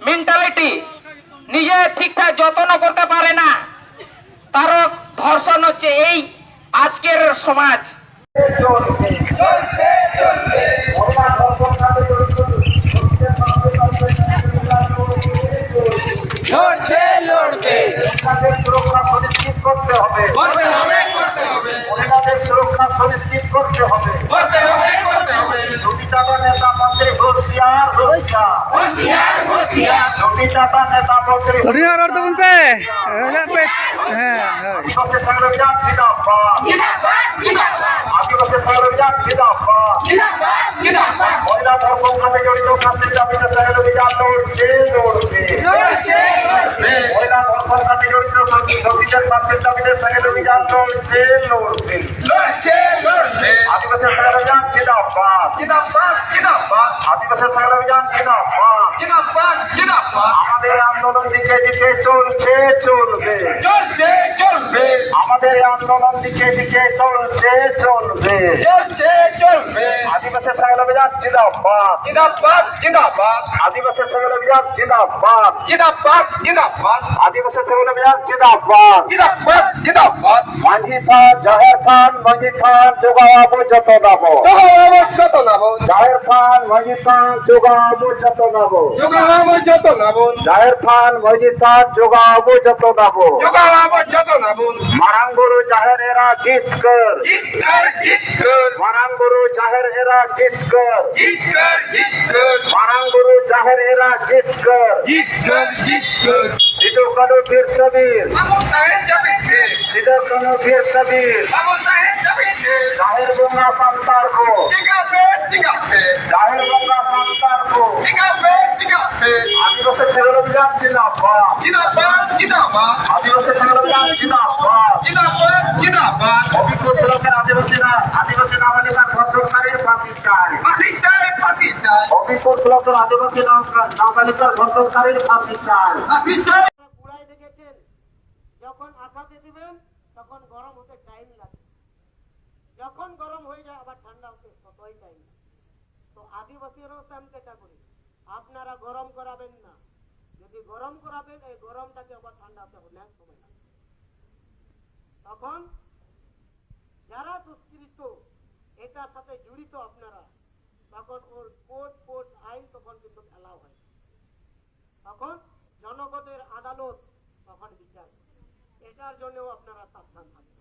Mentality নিজে ঠিকঠাক যত্ন করতে পারে না। তারও ধর্ষণ হচ্ছে এই আজকের সমাজ। লড়ছে লড়বে। সুরক্ষা সুনিশ্চিত করতে হবে করতে হবে। করতে হবে মহিলাদের সুরক্ষা সুনিশ্চিত করতে হবে। করতে হবে করতে হবে। নেতা মহিলা ধর্ম জড়িত দাবিতে লড়ছে মহিলা ধর্ম খাতে জড়িত সঙ্গীতের খাদ্যের দাবিতে সাহেব অভিযান লড়ছে লড়ছে আদিবাসী সংরক্ষণ জিন্দাবাদ। জিন্দাবাদ জিন্দাবাদ। আদিবাসী সংরক্ষণ জিন্দাবাদ। জিন্দাবাদ জিন্দাবাদ। আমাদের আন্দোলন দিকে দিকে চলছে চলবে। চলছে। চলবে। আমাদের আন্দোলন দিকে দিকে চলছে চলবে। চলছে চলবে। আদিবাসী সাহেব অভিযান জিন্দাবাদ। জিন্দাবাদ জিন্দাবাদ। আদিবাসী সাহেব অভিযান জিন্দাবাদ। জিন্দাবাদ জিন্দাবাদ। আদিবাসী সাহেব অভিযান জিন্দাবাদ। জিন্দাবাদ জিন্দাবাদ। মাঝি খান জাহের খান মাঝি খান যোগাবো যত নাম। যত নাম। জাহের খান মাঝি খান যোগাবো যত নাম। যোগাব যত নাম। জাহের খান মাঝি খান যোগাবো যত নাম। যোগাব যত নাম। মারাঙ্গুরু জাহের এরা জিত কর মারাঙ্গুরু জাহের এরা জিত কর মারাঙ্গুরু জাহের এরা জিত কর সিধু কানু বীর যাবে সিধু কানু বীর যাবে জাহের গঙ্গা সন্তার কো জাহের গঙ্গা সন্তার কো আছে। আদিবাসী ছেলে অভিযান জিন্দাবাদ। জিন্দাবাদ জিন্দাবাদ। আদিবাসী ছেলে অভিযান জিন্দাবাদ। জিন্দাবাদ জিন্দাবাদ। অভিজ্ঞ লোকের আদিবাসীরা আদিবাসী নাবালিকার ধর্ষণকারীর ফাঁসি চায় ফাঁসি চাই ফাঁসি চাই। অভিজ্ঞ লোকের আদিবাসী নাবালিকার ধর্ষণকারীর ফাঁসি চায় ফাঁসি চাই। যখন আঠাতে দিবেন তখন গরম হতে টাইম লাগে। যখন গরম হয়ে যায় আবার ঠান্ডা হতে ততই টাইম তো আদিবাসীরাও সেম ক্যাটাগরি আপনারা গরম করাবেন না। যদি গরম করাবেন এই গরমটাকে আবার ঠান্ডা হতে অনেক সময় লাগে তখন যারা দুষ্কৃত এটার সাথে জড়িত আপনারা, তখন ওর কোর্ট কোর্ট আইন তখন কিন্তু খেলা হয়। তখন জনগণের আদালত তখন বিচার এটার জন্যও আপনারা সাবধান থাকবেন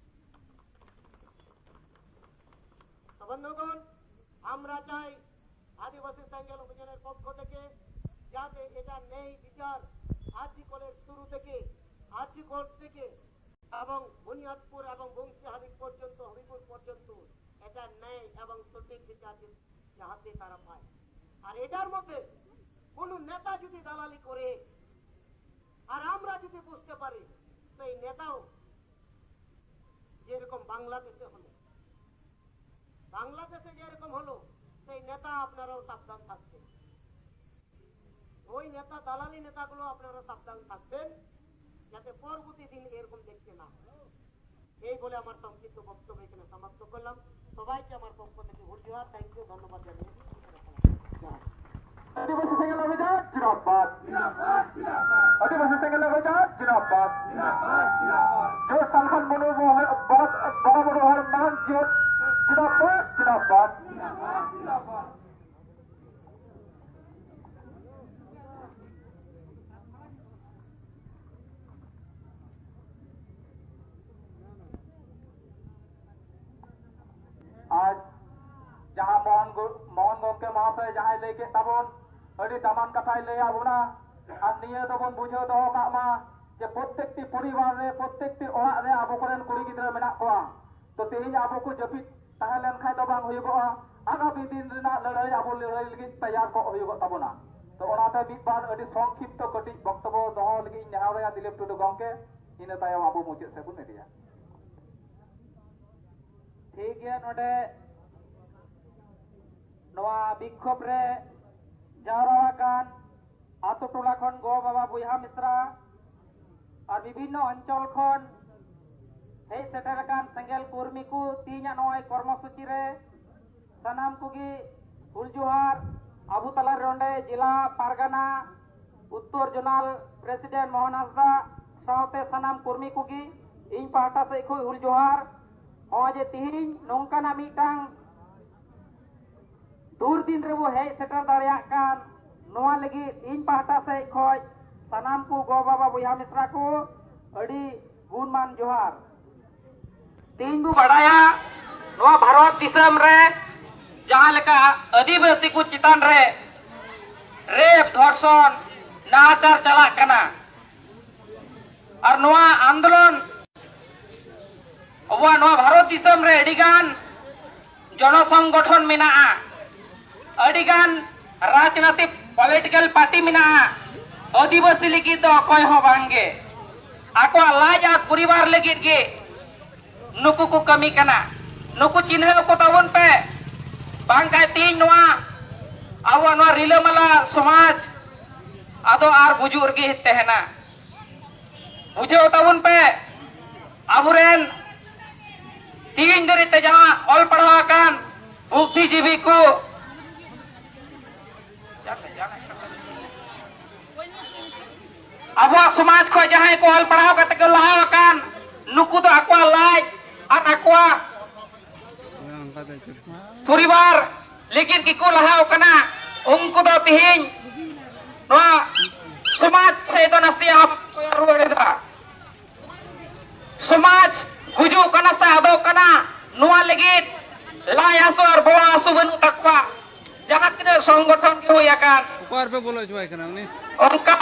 আমরা চাই আদিবাসী সাইকেল অভিযানের পক্ষ থেকে যাতে এটা নেই বিচার আর্জিকলের শুরু থেকে আর্জিকল থেকে এবং বুনিয়াদপুর এবং বংশীহারি পর্যন্ত, হরিপুর পর্যন্ত এটা নেই এবং সঠিক বিচার যাহাতে তারা পায়। আর এটার মধ্যে কোন নেতা যদি দালালি করে, আর আমরা যদি বুঝতে পারি, সেই নেতাও যেরকম বাংলাদেশে হলো। বাংলাদেশে যেরকম হলো নেতা আপনারাও সাবধান থাকবেন। ওই নেতা দালালি নেতাগুলো আপনারা সাবধান থাকবেন যাতে পরবর্তী দিন এরকম দেখতে না এই বলে আমার সংক্ষিপ্ত বক্তব্য এখানে সমাপ্ত করলাম। সবাইকে আমার পক্ষ থেকে ভর্তি দেওয়ার থ্যাংক ইউ ধন্যবাদ জানিয়ে আদিবাসী সেকেন্ড অভিযান জিরাবাদ আদিবাসী সেকেন্ড অভিযান জিরাবাদ ᱜᱚᱢᱠᱮ ᱢᱚᱦᱟᱥᱚᱭ ᱡᱟᱦᱟᱸᱭ ᱞᱟᱹᱭ ᱠᱮᱫ ᱛᱟᱵᱚᱱ ᱟᱹᱰᱤ ᱫᱟᱢᱟᱱ ᱠᱟᱛᱷᱟᱭ ᱞᱟᱹᱭ ᱟᱵᱚᱱᱟ ᱟᱨ ᱱᱤᱭᱟᱹ ᱫᱚᱵᱚᱱ ᱵᱩᱡᱷᱟᱹᱣ ᱫᱚᱦᱚ ᱠᱟᱜ ᱢᱟ ᱡᱮ ᱯᱨᱚᱛᱮᱠᱴᱤ ᱯᱚᱨᱤᱵᱟᱨ ᱨᱮ ᱯᱨᱚᱛᱮᱠᱴᱤ ᱚᱲᱟᱜ ᱨᱮ ᱟᱵᱚ ᱠᱚᱨᱮᱱ ᱠᱩᱲᱤ ᱜᱤᱫᱽᱨᱟᱹ ᱢᱮᱱᱟᱜ ᱠᱚᱣᱟ ᱛᱚ ᱛᱮᱦᱮᱧ ᱟᱵᱚ ᱠᱚ ᱡᱟᱹᱯᱤᱫ ᱛᱟᱦᱮᱸ ᱞᱮᱱᱠᱷᱟᱱ ᱫᱚ ᱵᱟᱝ ᱦᱩᱭᱩᱜᱚᱜᱼᱟ ᱟᱜᱟᱢᱤ ᱫᱤᱱ ᱨᱮᱱᱟᱜ ᱞᱟᱹᱲᱦᱟᱹᱭ ᱟᱵᱚ ᱞᱟᱹᱲᱦᱟᱹᱭ ᱞᱟᱹᱜᱤᱫ ᱛᱮᱭᱟᱨ ᱠᱚᱜ ᱦᱩᱭᱩᱜᱚᱜ ᱛᱟᱵᱚᱱᱟ ᱛᱚ ᱚᱱᱟᱛᱮ ᱢᱤᱫ ᱵᱟᱨ ᱟᱹᱰᱤ ᱥᱚᱝᱠᱷᱤᱯᱛᱚ ᱠᱟᱹᱴᱤᱡ ᱵᱚᱠᱛᱚᱵᱚ ᱫᱚᱦᱚ ᱞᱟᱹᱜᱤᱫ ᱤᱧ ᱱᱮᱦᱚᱨᱮᱭᱟ ᱫᱤᱞᱤᱯ ᱴᱩᱰᱩ ᱜᱚᱢᱠᱮ ᱤᱱᱟᱹ ᱛᱟᱭᱚᱢ ᱟᱵᱚ ᱢᱩᱪᱟᱹᱫ ᱥᱮᱫ ᱵᱚᱱ ᱤᱫᱤᱭᱟ ᱴᱷᱤᱠ ᱜᱮᱭᱟ ᱱᱚᱰᱮ ᱱᱚᱣᱟ ᱵᱤᱠᱷᱚᱵ ᱨᱮ ᱡᱟᱣᱨᱟ ᱟᱠᱟᱱ ᱟᱛᱳ ᱴᱚᱞᱟ ᱠᱷᱚᱱ ᱜᱚ ᱵᱟᱵᱟ ᱵᱚᱭᱦᱟ ᱢᱤᱥᱨᱟ ᱟᱨ ᱵᱤᱵᱷᱤᱱᱱᱚ ᱚᱧᱪᱚᱞ ᱠᱷᱚᱱ ᱦᱮᱡ ᱥᱮᱴᱮᱨ ᱟᱠᱟᱱ ᱥᱮᱸᱜᱮᱞ ᱠᱚᱨᱢᱤ ᱠᱚ ᱛᱤᱦᱤᱧᱟᱜ ᱱᱚᱜᱼᱚᱭ ᱠᱚᱨᱢᱚᱥᱩᱪᱤ ᱨᱮ ᱥᱟᱱᱟᱢ ᱠᱚᱜᱮ ᱦᱩᱞ ᱡᱚᱦᱟᱨ ᱟᱵᱚ ᱛᱟᱞᱟᱨᱮ ᱚᱸᱰᱮ ᱡᱮᱞᱟ ᱯᱟᱨᱜᱟᱱᱟ ᱩᱛᱛᱚᱨ ᱡᱳᱱᱟᱞ ᱯᱨᱮᱥᱤᱰᱮᱱᱴ ᱢᱳᱦᱚᱱ ᱦᱟᱸᱥᱫᱟ ᱥᱟᱶᱛᱮ ᱥᱟᱱᱟᱢ ᱠᱚᱨᱢᱤ ᱠᱚᱜᱮ ᱤᱧ ᱯᱟᱦᱴᱟ ᱥᱮᱫ ᱠᱷᱚᱱ ᱦᱩᱞ ᱡᱚᱦᱟᱨ ᱱᱚᱜᱼᱚᱭ ᱡᱮ ᱛᱤᱦᱤᱧ ᱱᱚᱝᱠᱟᱱᱟᱜ ᱢᱤᱫᱴᱟᱝ ᱫᱩᱨᱫᱤᱱ ᱨᱮᱵᱚ ᱦᱮᱡ ᱥᱮᱴᱮᱨ ᱫᱟᱲᱮᱭᱟᱜ ᱠᱟᱱ ᱱᱚᱣᱟ ᱞᱟᱹᱜᱤᱫ ᱤᱧ ᱯᱟᱦᱴᱟ ᱥᱮᱡ ᱠᱷᱚᱡ ᱥᱟᱱᱟᱢ ᱠᱚ ᱜᱚ ᱵᱟᱵᱟ ᱵᱚᱭᱦᱟ ᱢᱤᱥᱨᱟ ᱠᱚ ᱟᱹᱰᱤ ᱜᱩᱱᱢᱟᱱ ᱡᱚᱦᱟᱨ ᱛᱮᱦᱮᱧ ᱵᱚ ᱵᱟᱰᱟᱭᱟ ᱱᱚᱣᱟ ᱵᱷᱟᱨᱚᱛ ᱫᱤᱥᱚᱢ ᱨᱮ ᱡᱟᱦᱟᱸ ᱞᱮᱠᱟ ᱟᱹᱫᱤᱵᱟᱹᱥᱤ ᱠᱚ ᱪᱮᱛᱟᱱ ᱨᱮ ᱨᱮᱯ ᱫᱷᱚᱨᱥᱚᱱ ᱱᱟᱦᱟᱪᱟᱨ ᱪᱟᱞᱟᱜ ᱠᱟᱱᱟ ᱟᱨ ᱱᱚᱣᱟ ᱟᱱᱫᱳᱞᱚᱱ ᱟᱵᱚᱣᱟᱜ ᱱᱚᱣᱟ ᱵᱷᱟᱨᱚᱛ ᱫᱤᱥᱚᱢ ᱨᱮ ᱟᱹᱰᱤᱜᱟᱱ ᱡᱚᱱᱚᱥᱚᱝᱜᱚᱴᱷᱚᱱ ᱢᱮᱱᱟᱜᱼᱟ राजनीतिक पॉलिटिकल पार्टी मेंदिवासी लगी तो अखे लाजा परिवार लगे नुक को कमी करना नुक चिन्ह पे। बांका तीन अब रिलमला समाज। अद बुजुर्गना बुझेताबन पे। अब तीन दरी तेज ऑल पढ़ा बुद्धिजीवी को ᱟᱵᱚᱣᱟᱜ ᱥᱚᱢᱟᱡᱽ ᱠᱷᱚᱱ ᱡᱟᱦᱟᱸᱭ ᱠᱚ ᱚᱞ ᱯᱟᱲᱦᱟᱣ ᱠᱟᱛᱮ ᱠᱚ ᱞᱟᱦᱟ ᱟᱠᱟᱱ ᱱᱩᱠᱩ ᱫᱚ ᱟᱠᱚᱣᱟᱜ ᱞᱟᱡ ᱟᱨ ᱟᱠᱚᱣᱟᱜ ᱯᱚᱨᱤᱵᱟᱨ ᱞᱟᱹᱜᱤᱫ ᱜᱮᱠᱚ ᱞᱟᱦᱟ ᱟᱠᱟᱱᱟ ᱩᱱᱠᱩ ᱫᱚ ᱛᱤᱦᱤᱧ ᱱᱚᱣᱟ ᱥᱚᱢᱟᱡᱽ ᱥᱮᱫ ᱫᱚ ᱱᱟᱥᱮᱭᱟᱜ ᱨᱩᱣᱟᱹᱲ ᱮᱫᱟ ᱥᱚᱢᱟᱡᱽ ᱜᱩᱡᱩᱜ ᱠᱟᱱᱟ ᱥᱮ ᱟᱫᱚᱜ ᱠᱟᱱᱟ ᱱᱚᱣᱟ ᱞᱟᱹᱜᱤᱫ ᱞᱟᱡ ᱦᱟᱹᱥᱩ ᱟᱨ ᱵᱚᱦᱚᱜ ᱦᱟᱹᱥᱩ ᱵᱟᱹᱱᱩᱜ ᱛᱟᱠᱚᱣᱟ ᱡᱟᱦᱟᱸ ᱛᱤᱱᱟᱹᱜ ᱥᱚᱝᱜᱚᱴᱷᱚᱱ ᱜᱮ ᱦᱩᱭ ᱟᱠᱟᱱ ᱚᱠᱟ ᱨᱮᱯᱮ ᱵᱚᱞᱚ ᱦᱚᱪᱚᱣᱟᱭ ᱠᱟᱱᱟ ᱩᱱᱤ ᱚᱱᱠᱟ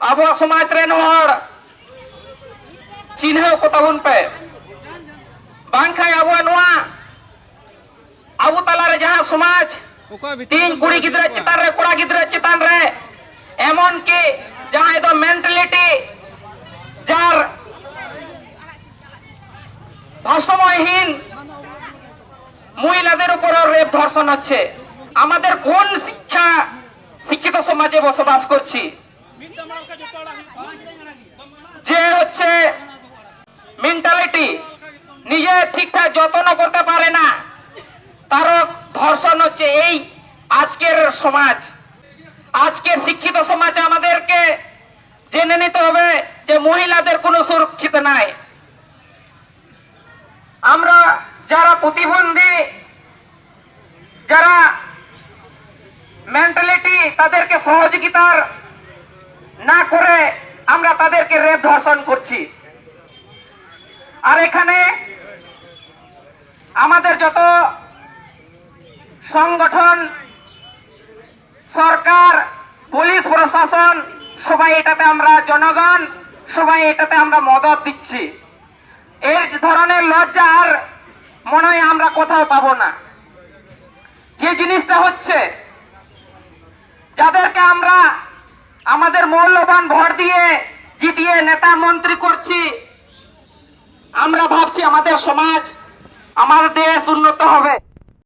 ᱟᱵᱚᱣᱟᱜ ᱥᱚᱢᱟᱡᱽ ᱨᱮᱱ ᱦᱚᱲ ᱪᱤᱱᱦᱟᱹᱣ ᱠᱚ ᱛᱟᱵᱚᱱ ᱯᱮ ᱵᱟᱝᱠᱷᱟᱱ ᱟᱵᱚᱣᱟᱜ ᱱᱚᱣᱟ ᱟᱵᱚ ᱛᱟᱞᱟᱨᱮ ᱡᱟᱦᱟᱸ ᱥᱚᱢᱟᱡᱽ ᱚᱠᱟ ᱵᱷᱤᱛᱤᱨ তিন ᱨᱮᱢ কুড়ি ᱵᱚᱞᱚ গিদ্রা ᱦᱚᱪᱚ চেতান ᱠᱚᱣᱟ? রে কোড়া গিদ্রা চেতান রে এমন কি যাহাই দো মেন্টালিটি যার ভারসাম্যহীন মহিলাদের উপরও রেপ ধর্ষণ হচ্ছে। আমাদের কোন শিক্ষা, শিক্ষিত সমাজে বসবাস করছি? যে হচ্ছে মেন্টালিটি নিজে ঠিকঠাক যত্ন করতে পারে না, তারও ধর্ষণ হচ্ছে এই আজকের সমাজ। আজকের শিক্ষিত সমাজে আমাদেরকে জেনে নিতে হবে যে মহিলাদের কোনো সুরক্ষিত নাই। আমরা যারা প্রতিবন্ধী, যারা মেন্টালিটি তাদেরকে সহযোগিতার না করে আমরা তাদেরকে রেপ ধর্ষণ করছি। আর এখানে আমাদের যত সংগঠন, সরকার, পুলিশ, প্রশাসন, সবাই এটাতে আমরা জনগণ, সবাই এটাতে আমরা মদত দিচ্ছি। এই ধরনের লজ্জা আর মনে হয় আমরা কোথাও পাবো না। যে জিনিসটা হচ্ছে, যাদেরকে আমরা আমাদের মৌল্যবান ভর দিয়ে জিতিয়ে নেতা মন্ত্রী করছি, আমরা ভাবছি আমাদের সমাজ আমার দেশ উন্নত হবে।